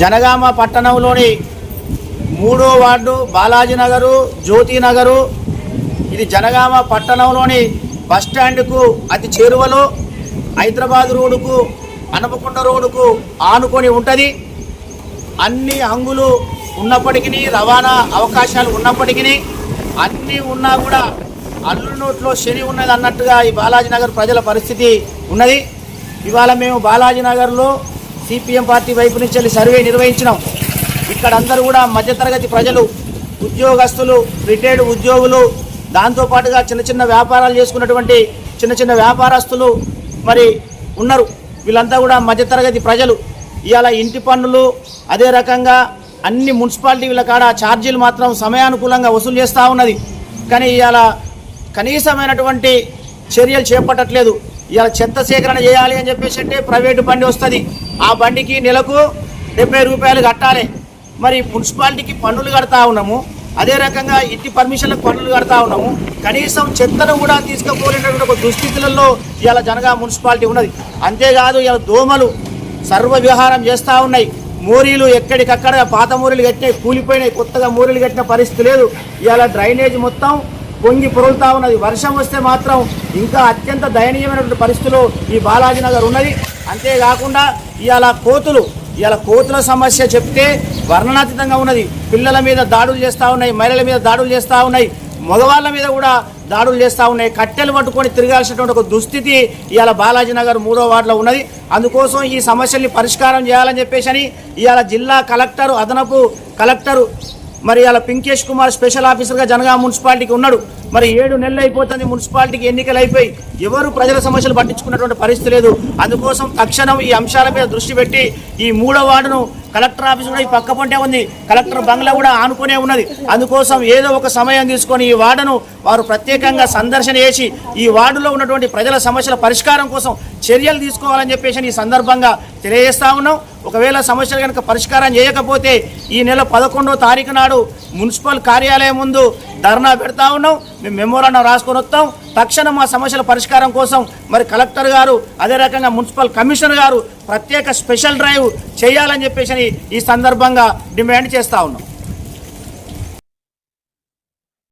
జనగామ పట్టణంలోని మూడో వార్డు బాలాజీ నగరు జ్యోతి నగరు ఇది జనగామ పట్టణంలోని బస్ స్టాండ్కు అతి చేరువలో హైదరాబాద్ రోడ్డుకు అనపకొండ రోడ్డుకు ఆనుకొని ఉంటుంది. అన్ని హంగులు ఉన్నప్పటికీ రవాణా అవకాశాలు ఉన్నప్పటికీ అన్నీ ఉన్నా కూడా అల్లు నోట్లో శని ఉన్నది అన్నట్టుగా ఈ బాలాజీ నగర్ ప్రజల పరిస్థితి ఉన్నది. ఇవాళ మేము బాలాజీ నగర్లో సిపిఎం పార్టీ వైపు నుంచి వెళ్ళి సర్వే నిర్వహించినాం. ఇక్కడ అందరూ కూడా మధ్యతరగతి ప్రజలు ఉద్యోగస్తులు రిటైర్డ్ ఉద్యోగులు దాంతోపాటుగా చిన్న చిన్న వ్యాపారాలు చేసుకున్నటువంటి చిన్న చిన్న వ్యాపారస్తులు మరి ఉన్నారు. వీళ్ళంతా కూడా మధ్యతరగతి ప్రజలు. ఇవాళ ఇంటి పన్నులు అదే రకంగా అన్ని మున్సిపాలిటీ కాడ ఛార్జీలు మాత్రం సమయానుకూలంగా వసూలు చేస్తూ ఉన్నది. కానీ ఇవాళ కనీసమైనటువంటి చర్యలు చేపట్టట్లేదు. ఇవాళ చెత్త సేకరణ చేయాలి అని చెప్పేసి అంటే ప్రైవేటు బండి వస్తుంది. ఆ బండికి నెలకు డెబ్బై రూపాయలు కట్టాలి. మరి మున్సిపాలిటీకి పన్నులు కడతా ఉన్నాము. అదే రకంగా ఇంటి పర్మిషన్లకు పన్నులు కడతా ఉన్నాము. కనీసం చెత్తను కూడా తీసుకుపోలేనటువంటి ఒక దుస్థితులలో ఇవాళ జనగా మున్సిపాలిటీ ఉన్నది. అంతేకాదు ఇవాళ దోమలు సర్వ వ్యవహారం చేస్తూ ఉన్నాయి. మోరీలు ఎక్కడికక్కడ పాత మూరీలు కట్టినాయి కూలిపోయినాయి కొత్తగా మోరీలు కట్టిన పరిస్థితి లేదు. ఇవాళ డ్రైనేజ్ మొత్తం పొంగి పొరులుతా ఉన్నది. వర్షం వస్తే మాత్రం ఇంకా అత్యంత దయనీయమైనటువంటి పరిస్థితులు ఈ బాలాజీనగర్ ఉన్నది. అంతేకాకుండా ఇవాళ కోతులు ఇవాళ కోతుల సమస్య చెప్తే వర్ణనాతీతంగా ఉన్నది. పిల్లల మీద దాడులు చేస్తూ ఉన్నాయి మహిళల మీద దాడులు చేస్తూ ఉన్నాయి మగవాళ్ళ మీద కూడా దాడులు చేస్తూ ఉన్నాయి. కట్టెలు పట్టుకొని తిరగాల్సినటువంటి ఒక దుస్థితి ఇవాళ బాలాజీ నగర్ మూడో వార్డులో ఉన్నది. అందుకోసం ఈ సమస్యల్ని పరిష్కారం చేయాలని చెప్పేసి అని ఇవాళ జిల్లా కలెక్టర్ అదనపు కలెక్టర్ మరి అలా పింకేష్ కుమార్ స్పెషల్ ఆఫీసర్గా జనగామ మున్సిపాలిటీకి ఉన్నాడు. మరి ఏడు నెలలు అయిపోతుంది మున్సిపాలిటీకి ఎన్నికలు అయిపోయి. ఎవరు ప్రజల సమస్యలు పట్టించుకున్నటువంటి పరిస్థితి లేదు. అందుకోసం తక్షణం ఈ అంశాల మీద దృష్టి పెట్టి ఈ మూడో వార్డును కలెక్టర్ ఆఫీస్ కూడా ఈ పక్క పొంటే ఉంది. కలెక్టర్ బంగ్లా కూడా ఆనుకునే ఉన్నది. అందుకోసం ఏదో ఒక సమయం తీసుకొని ఈ వార్డును వారు ప్రత్యేకంగా సందర్శన చేసి ఈ వార్డులో ఉన్నటువంటి ప్రజల సమస్యల పరిష్కారం కోసం చర్యలు తీసుకోవాలని చెప్పేసి ఈ సందర్భంగా తెలియజేస్తా ఉన్నాం. ఒకవేళ సమస్యలు కనుక పరిష్కారం చేయకపోతే ఈ నెల పదకొండో తారీఖు నాడు మున్సిపల్ కార్యాలయం ముందు ధర్నా పెడతా ఉన్నాం. మేము మెమోరాండం రాసుకొని వస్తాం. తక్షణం మా సమస్యల పరిష్కారం కోసం మరి కలెక్టర్ గారు అదే రకంగా మున్సిపల్ కమిషనర్ గారు ప్రత్యేక స్పెషల్ డ్రైవ్ చేయాలని చెప్పేసి ఈ సందర్భంగా డిమాండ్ చేస్తా ఉన్నాం.